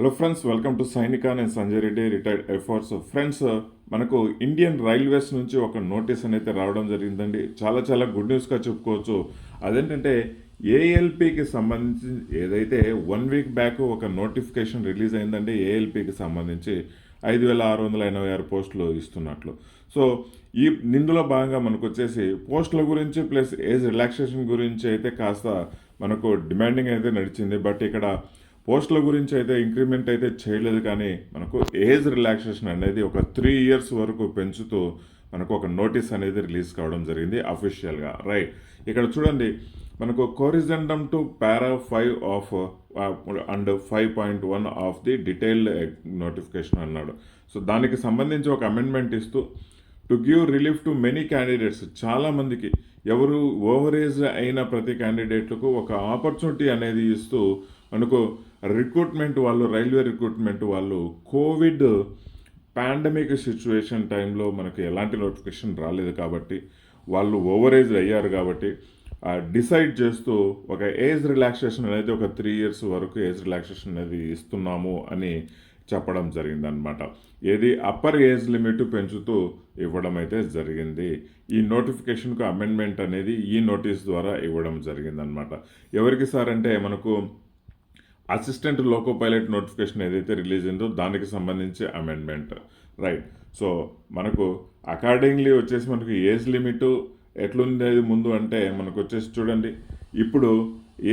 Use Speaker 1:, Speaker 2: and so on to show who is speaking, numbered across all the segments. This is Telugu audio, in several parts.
Speaker 1: Hello friends welcome to Sainika నేను Sanjay Reddy retired air force friends మనకు ఇండియన్ రైల్వేస్ నుంచి ఒక నోటీస్ అనేది రావడం జరిగిందండి. చాలా చాలా గుడ్ న్యూస్గా చెప్పుకోవచ్చు. అదేంటంటే ఏఎల్పికి సంబంధించి ఏదైతే వన్ వీక్ బ్యాక్ ఒక నోటిఫికేషన్ రిలీజ్ అయిందండి ఏఎల్పికి సంబంధించి ఐదు వేల ఆరు వందల ఎనభై ఆరు పోస్టులు ఇస్తున్నట్లు. సో ఈ నిందులో భాగంగా మనకు వచ్చేసి పోస్టుల గురించి ప్లస్ ఏజ్ రిలాక్సేషన్ గురించి అయితే కాస్త మనకు డిమాండింగ్ అయితే నడిచింది. బట్ ఇక్కడ పోస్టుల గురించి అయితే ఇంక్రిమెంట్ అయితే చేయలేదు కానీ మనకు ఏజ్ రిలాక్సేషన్ అనేది ఒక త్రీ ఇయర్స్ వరకు పెంచుతూ మనకు ఒక నోటీస్ అనేది రిలీజ్ కావడం జరిగింది అఫీషియల్గా. రైట్. ఇక్కడ చూడండి మనకు corrigendum to para five of and five point one of the detailed notification అన్నాడు. సో దానికి సంబంధించి ఒక అమెండ్మెంట్ ఇస్తూ to give relief to many candidates. చాలామందికి ఎవరు ఓవరేజ్ అయిన ప్రతి క్యాండిడేట్లకు ఒక ఆపర్చునిటీ అనేది ఇస్తూ అనుకో రిక్రూట్మెంట్ వాళ్ళు రైల్వే రిక్రూట్మెంట్ వాళ్ళు కోవిడ్ పాండమిక్ సిచ్యువేషన్ టైంలో మనకి ఎలాంటి నోటిఫికేషన్ రాలేదు కాబట్టి వాళ్ళు ఓవరేజ్ అయ్యారు కాబట్టి డిసైడ్ చేస్తూ ఒక ఏజ్ రిలాక్సేషన్ అనేది ఒక త్రీ ఇయర్స్ వరకు ఏజ్ రిలాక్సేషన్ అనేది ఇస్తున్నాము అని చెప్పడం జరిగిందనమాట ఏది అప్పర్ ఏజ్ లిమిట్ పెంచుతూ ఇవ్వడం అయితే జరిగింది. ఈ నోటిఫికేషన్కు అమెండ్మెంట్ అనేది ఈ నోటీస్ ద్వారా ఇవ్వడం జరిగిందనమాట ఎవరికి సార్ అంటే మనకు అసిస్టెంట్ లోకో పైలట్ నోటిఫికేషన్ ఏదైతే రిలీజ్ అయిందో దానికి సంబంధించి అమెండ్మెంట్ రైట్ సో మనకు అకార్డింగ్లీ వచ్చేసి మనకు ఏజ్ లిమిట్ ఎట్లుండేది ముందు అంటే మనకు వచ్చేసి చూడండి. ఇప్పుడు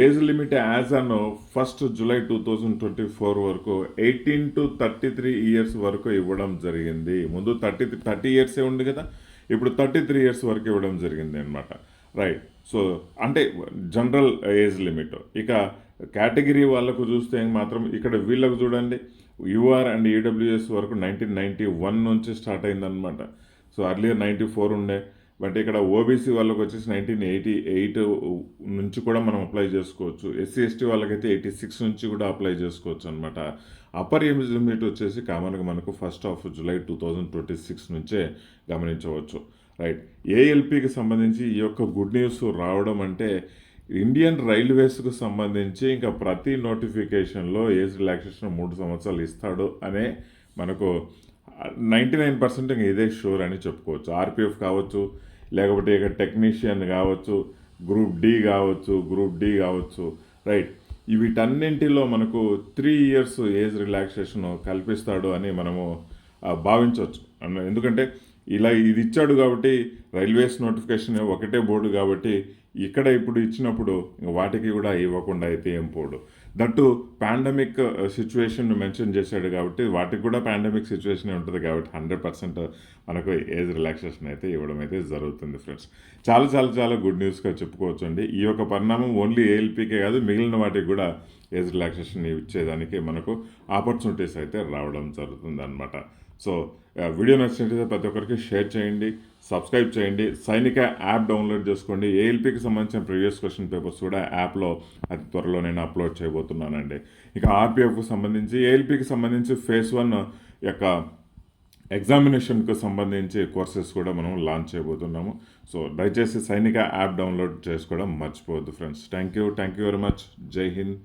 Speaker 1: age limit as on first July two thousand twenty four వరకు eighteen to thirty three years వరకు ఇవ్వడం జరిగింది. ముందు థర్టీ థర్టీ ఇయర్సే ఉంది కదా ఇప్పుడు థర్టీ త్రీ ఇయర్స్ వరకు ఇవ్వడం జరిగింది అనమాట రైట్ సో అంటే జనరల్ ఏజ్ లిమిట్ ఇక కేటగిరీ వాళ్ళకు చూస్తే మాత్రం ఇక్కడ వీళ్ళకు చూడండి. యూఆర్ అండ్ ఈడబ్ల్యూఎస్ వరకు నైన్టీన్ నైంటీ వన్ నుంచి స్టార్ట్ అయిందనమాట సో అర్లియర్ నైంటీ ఫోర్ ఉండే. బట్ ఇక్కడ ఓబీసీ వాళ్ళకి వచ్చేసి నైన్టీన్ ఎయిటీ ఎయిట్ నుంచి కూడా మనం అప్లై చేసుకోవచ్చు. ఎస్సీ ఎస్టీ వాళ్ళకైతే ఎయిటీ సిక్స్ నుంచి కూడా అప్లై చేసుకోవచ్చు అనమాట అప్పర్ ఏజ్ లిమిట్ వచ్చేసి కామన్గా మనకు first of July two thousand twenty six నుంచే గమనించవచ్చు. రైట్ ఏఎల్పికి సంబంధించి ఈ యొక్క గుడ్ న్యూస్ రావడం అంటే ఇండియన్ రైల్వేస్కు సంబంధించి ఇంకా ప్రతి నోటిఫికేషన్లో ఏజ్ రిలాక్సేషన్ మూడు సంవత్సరాలు ఇస్తాడు అనే మనకు నైంటీ నైన్ పర్సెంట్ ఇంకా ఇదే షూర్ అని చెప్పుకోవచ్చు. ఆర్పిఎఫ్ కావచ్చు లేకపోతే ఇక టెక్నీషియన్ కావచ్చు గ్రూప్ డి కావచ్చు గ్రూప్ డి కావచ్చు రైట్. వీటన్నింటిలో మనకు త్రీ ఇయర్స్ ఏజ్ రిలాక్సేషన్ కల్పిస్తాడు అని మనము భావించవచ్చు. ఎందుకంటే ఇలా ఇది ఇచ్చాడు కాబట్టి రైల్వేస్ నోటిఫికేషన్ ఒకటే బోర్డు కాబట్టి ఇక్కడ ఇప్పుడు ఇచ్చినప్పుడు వాటికి కూడా ఇవ్వకుండా అయితే ఏం పోడు. దట్టు పాండమిక్ సిచ్యువేషన్ మెన్షన్ చేశాడు కాబట్టి వాటికి కూడా పాండమిక్ సిచ్యువేషన్ ఉంటుంది కాబట్టి హండ్రెడ్ పర్సెంట్ మనకు ఏజ్ రిలాక్సేషన్ అయితే ఇవ్వడం అయితే జరుగుతుంది ఫ్రెండ్స్ చాలా చాలా చాలా గుడ్ న్యూస్గా చెప్పుకోవచ్చు అండి ఈ యొక్క పరిణామం ఓన్లీ ఏఎల్పీకే కాదు మిగిలిన వాటికి కూడా ఏజ్ రిలాక్సేషన్ ఇచ్చేదానికి మనకు ఆపర్చునిటీస్ అయితే రావడం జరుగుతుంది అనమాట సో వీడియో నచ్చినట్లయితే ప్రతి ఒక్కరికి షేర్ చేయండి సబ్స్క్రైబ్ చేయండి. సైనిక యాప్ డౌన్లోడ్ చేసుకోండి. ఏఎల్పికి సంబంధించిన ప్రీవియస్ క్వశ్చన్ పేపర్స్ కూడా యాప్లో అతి త్వరలో నేను అప్లోడ్ చేయబోతున్నానండి. ఇక ఆర్పిఎఫ్కు సంబంధించి ఏఎల్పికి సంబంధించి ఫేస్ వన్ యొక్క ఎగ్జామినేషన్కు సంబంధించి కోర్సెస్ కూడా మనం లాంచ్ చేయబోతున్నాము. సో దయచేసి సైనిక యాప్ డౌన్లోడ్ చేసుకోవడం మర్చిపోవద్దు friends. Thank you thank you very much. Jai Hind.